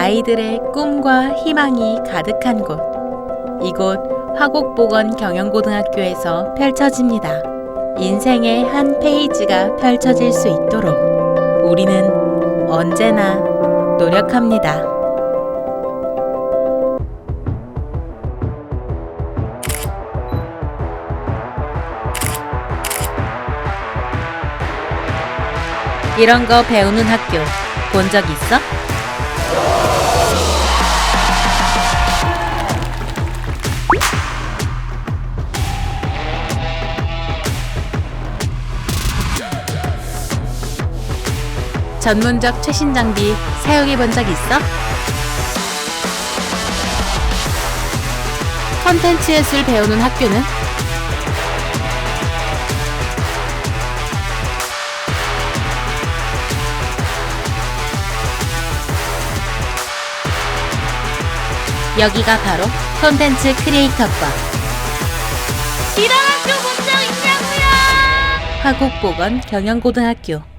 아이들의 꿈과 희망이 가득한 곳. 이곳 화곡보건 경영고등학교에서 펼쳐집니다. 인생의 한 페이지가 펼쳐질 수 있도록 우리는 언제나 노력합니다. 이런 거 배우는 학교 본 적 있어? 전문적 최신 장비 사용해 본 적 있어? 컨텐츠 예술 배우는 학교는 여기가 바로 콘텐츠 크리에이터과 이런 학교 본적 있냐고요? 화곡보건 경영고등학교